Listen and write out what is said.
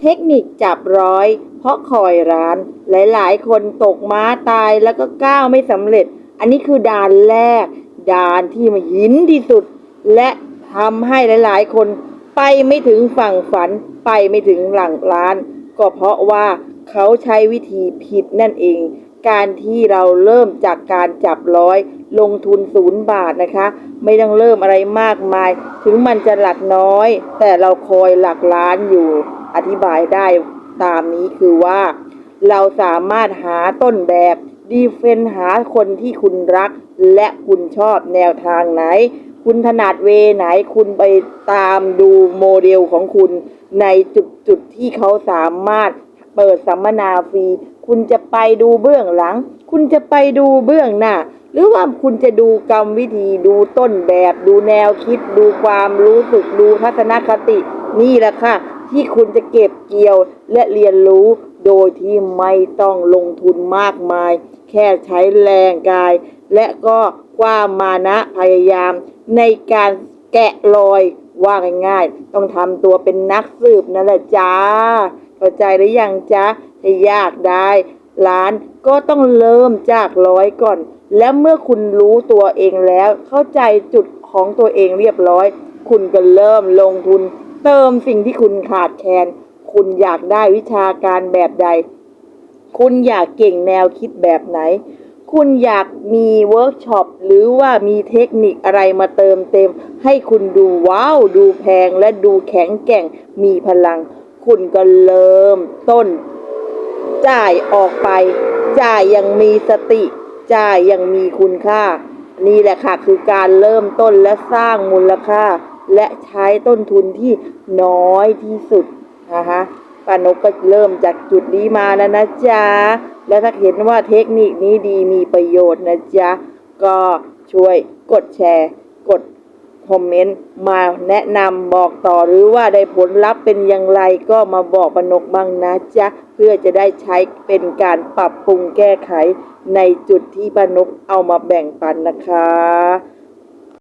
เทคนิคจับร้อย เพราะคอยร้าน หลายๆ คนตกม้าตายแล้วก็ก้าวไม่สำเร็จ อันนี้คือด่านแรก ด่านที่มันหินที่สุด และทำให้หลายๆ คนไปไม่ถึงฝั่งฝัน ไปไม่ถึงหลังร้าน ก็เพราะว่าเขาใช้วิธีผิดนั่นเอง การที่เราเริ่มจากการจับร้อย ลงทุนศูนย์บาทนะคะ ไม่ต้องเริ่มอะไรมากมาย ถึงมันจะหลักน้อย แต่เราคอยหลักล้านอยู่ อธิบายได้ตามนี้คือว่า เราสามารถหาต้นแบบดีเฟนหาคนที่คุณรัก และคุณชอบแนวทางไหน คุณถนัดเวไหนคุณไปตามดูโมเดลของคุณในจุดจุดที่เขาสามารถเปิดสัมมนาฟรี คุณจะไปดูเบื้องหลัง คุณจะไปดูเบื้องหน้า หรือว่าคุณจะดูกรรมวิธีดูต้นแบบ ดูแนวคิด ดูความรู้สึกดูทัศนคติ นี่แหละค่ะ ที่คุณจะเก็บเกี่ยวและเรียนรู้โดยที่ไม่ต้องลงทุนมากมาย แค่ใช้แรงกาย และก็ความมานะพยายาม ในการแกะรอยว่าง่ายๆ ต้องทำตัวเป็นนักสืบนั่นแหละจ้าเข้าใจหรือยังจ๊ะถ้ายากได้ล้านก็ต้องเริ่มจากร้อยก่อน และเมื่อคุณรู้ตัวเองแล้ว เข้าใจจุดของตัวเองเรียบร้อย คุณก็เริ่มลงทุน เติมสิ่งที่คุณขาดแคลน คุณอยากได้วิชาการแบบใด คุณอยากเก่งแนวคิดแบบไหน คุณอยากมีเวิร์กช็อปหรือว่ามีเทคนิคอะไรมาเติมเต็ม ให้คุณดูว้าว ดูแพงและดูแข็งแกร่ง มีพลัง คุณก็เริ่มต้น จ่ายออกไป จ่ายยังมีสติ จ่ายยังมีคุณค่า นี่แหละค่ะคือการเริ่มต้นและสร้างมูลค่า และใช้ต้นทุนที่น้อยที่สุดนะคะป้านกก็เริ่มจากจุดนี้มาแล้วนะจ๊ะ และถ้าเห็นว่าเทคนิคนี้ดีมีประโยชน์นะจ๊ะ ก็ช่วยกดแชร์ กดคอมเมนต์มาแนะนำบอกต่อหรือว่าได้ผลลัพธ์เป็นอย่างไรก็มาบอกปนกบ้างนะจ๊ะ เพื่อจะได้ใช้เป็นการปรับปรุงแก้ไขในจุดที่ปนกเอามาแบ่งปันนะคะ